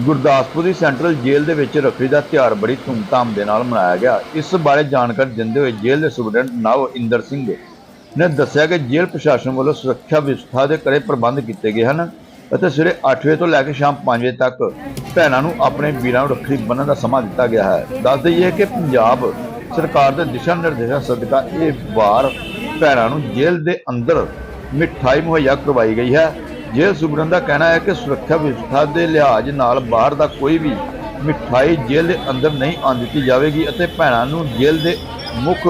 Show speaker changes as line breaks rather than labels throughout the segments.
ਗੁਰਦਾਸਪੁਰ ਦੀ central ਜੇਲ੍ਹ ਦੇ ਵਿੱਚ ਰੱਖੜੀ ਦਾ ਤਿਉਹਾਰ ਬੜੀ ਧੂਮਧਾਮ ਦੇ ਨਾਲ ਮਨਾਇਆ ਗਿਆ। ਇਸ ਬਾਰੇ ਜਾਣਕਾਰੀ ਦਿੰਦੇ ਹੋਏ ਜੇਲ੍ਹ ਦੇ ਸੁਪਰਡੈਂਟ ਨਾਵ ਇੰਦਰ ਸਿੰਘ ਨੇ ਦੱਸਿਆ ਕਿ ਜੇਲ੍ਹ ਪ੍ਰਸ਼ਾਸਨ ਵੱਲੋਂ ਸੁਰੱਖਿਆ ਵਿਵਸਥਾ ਦੇ ਕੜੇ ਪ੍ਰਬੰਧ ਕੀਤੇ ਗਏ ਹਨ ਅਤੇ ਸਵੇਰੇ 8 ਵਜੇ ਤੋਂ ਲੈ ਕੇ ਸ਼ਾਮ 5 ਵਜੇ ਤੱਕ ਭੈਣਾਂ ਨੂੰ ਆਪਣੇ ਵੀਰਾਂ ਨੂੰ ਰੱਖੜੀ ਬੰਨ੍ਹਣ ਦਾ ਸਮਾਂ ਦਿੱਤਾ ਗਿਆ ਹੈ। ਦੱਸ ਦਈਏ ਕਿ ਪੰਜਾਬ ਸਰਕਾਰ ਦੇ ਦਿਸ਼ਾ ਨਿਰਦੇਸ਼ਾਂ ਸਦਕਾ ਇਹ ਵਾਰ ਭੈਣਾਂ ਨੂੰ ਜੇਲ੍ਹ ਦੇ ਅੰਦਰ ਮਿਠਾਈ ਮੁਹੱਈਆ ਕਰਵਾਈ ਗਈ ਹੈ। ਜੇਲ੍ਹ ਸੁਪਰਡੈਂਟ ਦਾ ਕਹਿਣਾ ਹੈ ਕਿ ਸੁਰੱਖਿਆ ਵਿਵਸਥਾ ਦੇ ਲਿਹਾਜ਼ ਨਾਲ ਬਾਹਰ ਦਾ ਕੋਈ ਵੀ ਮਿਠਾਈ ਜੇਲ੍ਹ ਦੇ ਅੰਦਰ ਨਹੀਂ ਆਉਣ ਦਿੱਤੀ ਜਾਵੇਗੀ ਅਤੇ ਭੈਣਾਂ ਨੂੰ ਜੇਲ੍ਹ ਦੇ ਮੁੱਖ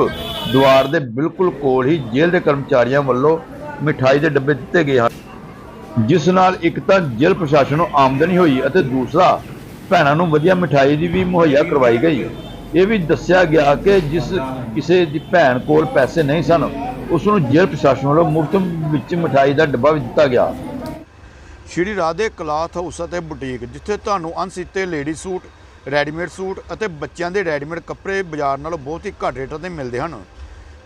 ਦੁਆਰ ਦੇ ਬਿਲਕੁਲ ਕੋਲ ਹੀ ਜੇਲ੍ਹ ਦੇ ਕਰਮਚਾਰੀਆਂ ਵੱਲੋਂ ਮਿਠਾਈ ਦੇ ਡੱਬੇ ਦਿੱਤੇ ਗਏ ਹਨ। ਜਿਸ ਨਾਲ ਇੱਕ ਤਾਂ ਜੇਲ੍ਹ ਪ੍ਰਸ਼ਾਸਨ ਨੂੰ ਆਮਦਨੀ ਹੋਈ ਅਤੇ ਦੂਸਰਾ ਭੈਣਾਂ ਨੂੰ ਵਧੀਆ ਮਿਠਾਈ ਦੀ ਵੀ ਮੁਹੱਈਆ ਕਰਵਾਈ ਗਈ। ਇਹ ਵੀ ਦੱਸਿਆ ਗਿਆ ਕਿ ਜਿਸ ਕਿਸੇ ਦੀ ਭੈਣ ਕੋਲ ਪੈਸੇ ਨਹੀਂ ਸਨ, ਉਸ ਨੂੰ ਜੇਲ੍ਹ ਪ੍ਰਸ਼ਾਸਨ ਵੱਲੋਂ ਮੁਫਤ ਵਿੱਚ ਮਿਠਾਈ ਦਾ ਡੱਬਾ ਵੀ ਦਿੱਤਾ ਗਿਆ। ਸ਼੍ਰੀ ਰਾਧੇ ਕਲਾਥ ਹਾਊਸ ਅਤੇ ਬੁਟੀਕ, ਜਿੱਥੇ ਤੁਹਾਨੂੰ ਅਣਸੀਤੇ ਲੇਡੀ ਸੂਟ, ਰੈਡੀਮੇਡ ਸੂਟ ਅਤੇ ਬੱਚਿਆਂ ਦੇ ਰੈਡੀਮੇਡ ਕੱਪੜੇ ਬਾਜ਼ਾਰ ਨਾਲੋਂ ਬਹੁਤ ਹੀ ਘੱਟ ਰੇਟਾਂ ਤੇ ਮਿਲਦੇ ਹਨ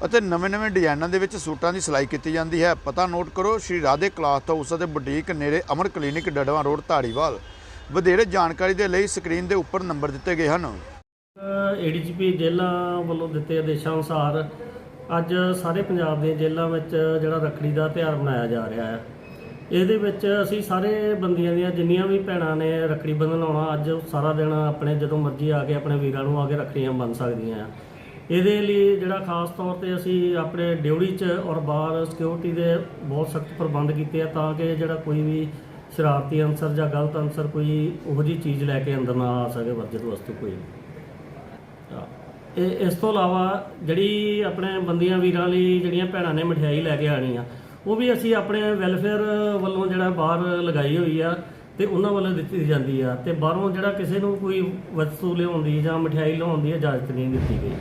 ਅਤੇ ਨਵੇਂ-ਨਵੇਂ ਡਿਜ਼ਾਈਨਾਂ ਦੇ ਵਿੱਚ ਸੂਟਾਂ ਦੀ ਸਿਲਾਈ ਕੀਤੀ ਜਾਂਦੀ ਹੈ। ਪਤਾ ਨੋਟ ਕਰੋ, ਸ਼੍ਰੀ ਰਾਧੇ ਕਲਾਥ ਹਾਊਸ ਅਤੇ ਬੁਟੀਕ ਨੇੜੇ ਅਮਰ ਕਲੀਨਿਕ ਡੜਵਾ ਰੋਡ, ਧਾਰੀਵਾਲ। ਵਧੇਰੇ ਜਾਣਕਾਰੀ ਦੇ ਲਈ ਸਕਰੀਨ ਦੇ ਉੱਪਰ ਨੰਬਰ ਦਿੱਤੇ ਗਏ ਹਨ।
ਏਡੀਜੀਪੀ ਜੇਲ੍ਹਾਂ ਵੱਲੋਂ ਦਿੱਤੇ ਆਦੇਸ਼ਾਂ ਅਨੁਸਾਰ ਅੱਜ ਸਾਰੇ ਪੰਜਾਬ ਦੀਆਂ ਜੇਲ੍ਹਾਂ ਵਿੱਚ ਜਿਹੜਾ ਰੱਖੜੀ ਦਾ ਤਿਉਹਾਰ ਮਨਾਇਆ ਜਾ ਰਿਹਾ ਹੈ। ਇਹਦੇ ਵਿੱਚ ਅਸੀਂ ਸਾਰੇ ਬੰਦੀਆਂ ਦੀਆਂ ਜਿੰਨੀਆਂ ਵੀ ਭੈਣਾਂ ਨੇ ਰੱਖੜੀ ਬੰਨ੍ਹਣ ਆਉਣਾ, ਅੱਜ ਸਾਰਾ ਦਿਨ ਆਪਣੇ ਜਦੋਂ ਮਰਜ਼ੀ ਆ ਕੇ ਆਪਣੇ ਵੀਰਾਂ ਨੂੰ ਆ ਕੇ ਰੱਖੜੀਆਂ ਬੰਨ੍ਹ ਸਕਦੀਆਂ ਆ। ਇਹਦੇ ਲਈ ਜਿਹੜਾ ਖਾਸ ਤੌਰ ਤੇ ਅਸੀਂ ਆਪਣੇ ਡਿਊਟੀ 'ਚ ਔਰ ਬਾਹਰ ਸਿਕਿਉਰਿਟੀ ਦੇ ਬਹੁਤ ਸਖਤ ਪ੍ਰਬੰਧ ਕੀਤੇ ਆ ਤਾਂ ਕਿ ਜਿਹੜਾ ਕੋਈ ਵੀ ਸ਼ਰਾਰਤੀ ਅਨਸਰ ਜਾਂ ਗਲਤ ਅਨਸਰ ਕੋਈ ਉਹੋ ਜਿਹੀ ਚੀਜ਼ ਲੈ ਕੇ ਅੰਦਰ ਨਾ ਆ ਸਕੇ, ਵਰਜਤ ਵਸਤੂ ਕੋਈ ਇਹ ਇਸ ਤੋਂ ਇਲਾਵਾ ਜਿਹੜੀ ਆਪਣੇ ਬੰਦੀਆਂ ਵੀਰਾਂ ਲਈ ਜਿਹੜੀਆਂ ਭੈਣਾਂ ਨੇ ਮਠਿਆਈ ਲੈ ਕੇ ਆਣੀ ਆ ਉਹ ਵੀ ਅਸੀਂ ਆਪਣੇ ਵੈਲਫੇਅਰ ਵੱਲੋਂ ਜਿਹੜਾ ਬਾਹਰ ਲਗਾਈ ਹੋਈ ਆ ਤੇ ਉਹਨਾਂ ਵੱਲੋਂ ਦਿੱਤੀ ਜਾਂਦੀ ਆ ਤੇ ਬਾਹਰੋਂ ਜਿਹੜਾ ਕਿਸੇ ਨੂੰ ਕੋਈ ਵਸਤੂ ਲਿਆਉਣ ਦੀ ਜਾਂ ਮਠਿਆਈ ਲਿਆਉਣ ਦੀ ਇਜਾਜ਼ਤ ਨਹੀਂ ਦਿੱਤੀ ਗਈ।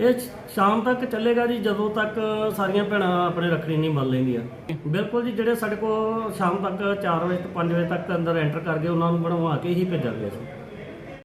ਇਹ ਸ਼ਾਮ ਤੱਕ ਚੱਲੇਗਾ ਜੀ, ਜਦੋਂ ਤੱਕ ਸਾਰੀਆਂ ਭੈਣਾਂ ਆਪਣੇ ਰੱਖੜੀ ਨਹੀਂ ਮੰਨ ਲੈਂਦੀਆਂ। ਬਿਲਕੁਲ ਜੀ, ਜਿਹੜੇ ਸਾਡੇ ਕੋਲ ਸ਼ਾਮ ਤੱਕ 4 ਵਜੇ ਤੋਂ 5 ਵਜੇ ਤੱਕ ਅੰਦਰ ਐਂਟਰ ਕਰ ਗਏ ਉਹਨਾਂ ਨੂੰ ਬਣਵਾ ਕੇ ਹੀ ਭੇਜਾਂਗੇ ਅਸੀਂ।